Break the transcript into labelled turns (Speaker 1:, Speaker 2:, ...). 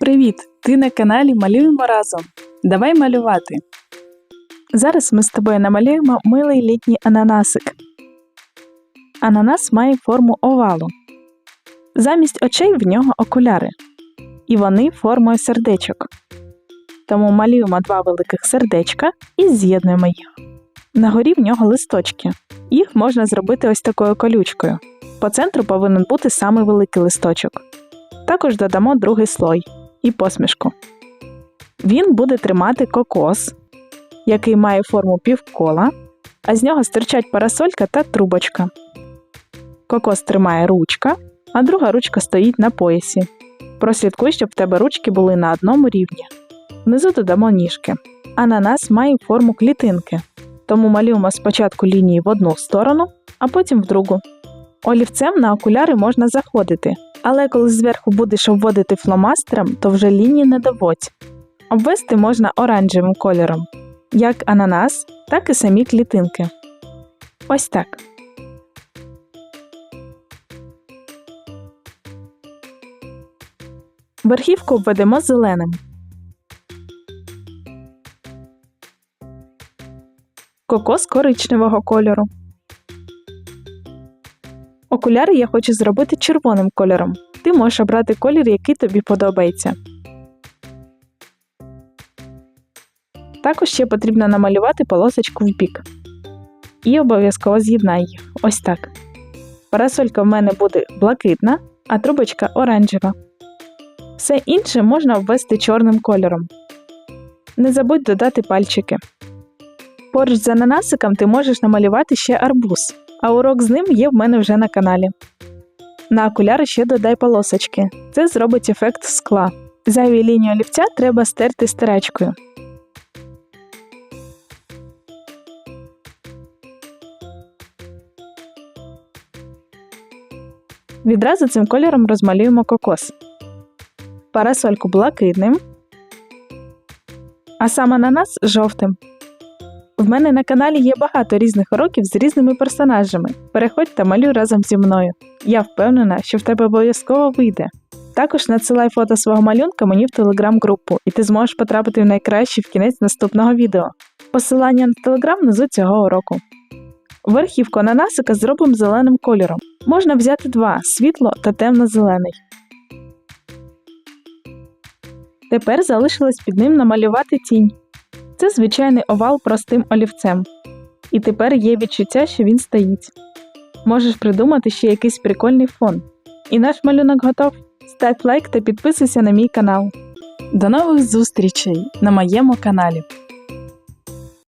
Speaker 1: Привіт! Ти на каналі Малюємо разом. Давай малювати. Зараз ми з тобою намалюємо милий літній ананасик. Ананас має форму овалу. Замість очей в нього окуляри. І вони формою сердечок. Тому малюємо два великих сердечка і з'єднуємо їх. Нагорі в нього листочки. Їх можна зробити ось такою колючкою. По центру повинен бути самий великий листочок. Також додамо другий слой і посмішку. Він буде тримати кокос, який має форму півкола, а з нього стирчать парасолька та трубочка. Кокос тримає ручка, а друга ручка стоїть на поясі. Прослідкуй, щоб в тебе ручки були на одному рівні. Внизу додамо ніжки. Ананас має форму клітинки, тому малюємо спочатку лінії в одну сторону, а потім в другу. Олівцем на окуляри можна заходити, але коли зверху будеш обводити фломастером, то вже лінії не доводь. Обвести можна оранжевим кольором, як ананас, так і самі клітинки. Ось так. Верхівку обведемо зеленим. Кокос коричневого кольору. Окуляри я хочу зробити червоним кольором. Ти можеш обрати колір, який тобі подобається. Також ще потрібно намалювати полосочку в бік. І обов'язково з'єднай їх. Ось так. Парасолька в мене буде блакитна, а трубочка оранжева. Все інше можна обвести чорним кольором. Не забудь додати пальчики. Поруч з ананасиком ти можеш намалювати ще арбуз, а урок з ним є в мене вже на каналі. На окуляри ще додай полосочки. Це зробить ефект скла. Зайві лінії олівця треба стерти стирачкою. Відразу цим кольором розмалюємо кокос. Парасольку блакитним, а сам ананас жовтим. В мене на каналі є багато різних уроків з різними персонажами. Переходь та малюй разом зі мною. Я впевнена, що в тебе обов'язково вийде. Також надсилай фото свого малюнка мені в телеграм-групу, і ти зможеш потрапити в найкращий в кінець наступного відео. Посилання на телеграм внизу цього уроку. Верхівку ананасика зробимо зеленим кольором. Можна взяти два світло та темно-зелений. Тепер залишилось під ним намалювати тінь. Це звичайний овал простим олівцем. І тепер є відчуття, що він стоїть. Можеш придумати ще якийсь прикольний фон. І наш малюнок готов. Став лайк та підписуйся на мій канал. До нових зустрічей на моєму каналі.